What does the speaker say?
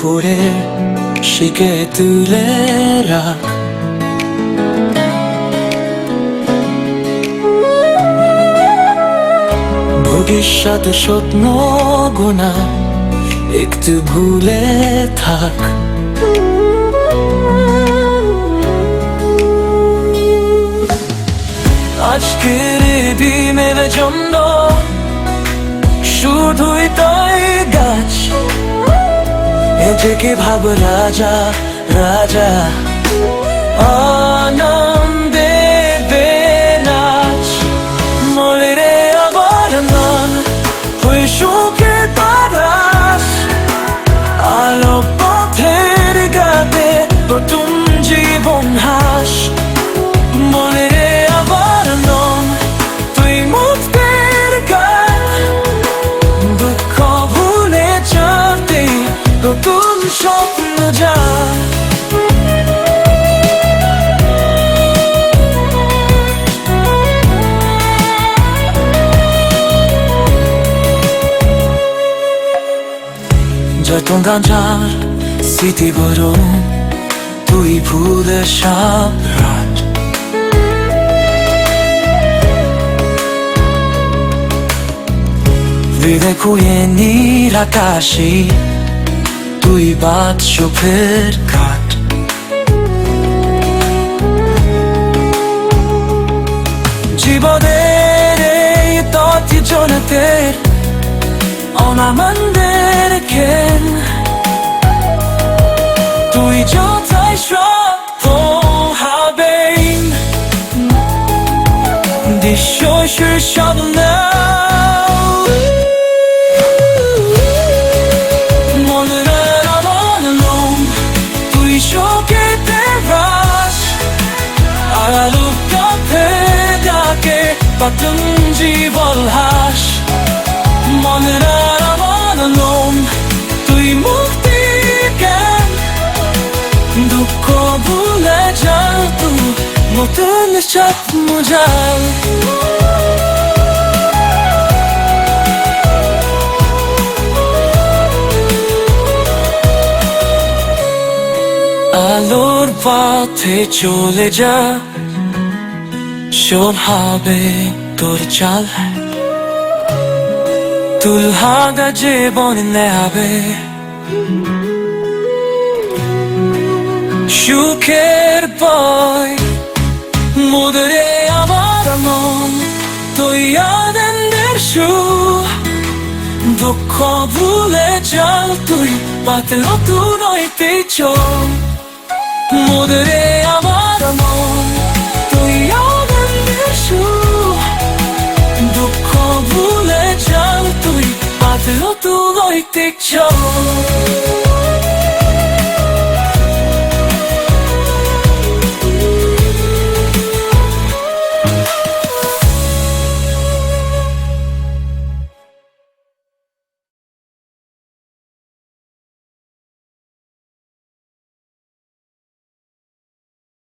পড়ে শিখে তুলে রাখ ভবিষ্যৎ স্বপ্ন গোনা একটু ভুলে থাক আজকের দিনের জন্য শুধুই তাই গাছ। এদিকে ভাব রাজা রাজা। আনন্দে যত গাঁজার স্মৃতি বড় তুই ভুলে সব রাত হৃদয় কুয়ে নীল আকাশে, তুই বাদ চোখের কাট জীবনের 就在说风好杯，的确是少不了。স্বপ্ন যাও আলোর পথে চলে যা শোন হবে তোর চাল দুলহাগা জীবন নেবে সুখের পয় মন তুই আনন্দের সুখ দুঃখ ভুলে যাও তুই পাতল তুই চল মুদরে আমার মন তুই আনন্দের সুখ দুঃখ ভুলে যাও তুই পাতল তুই চল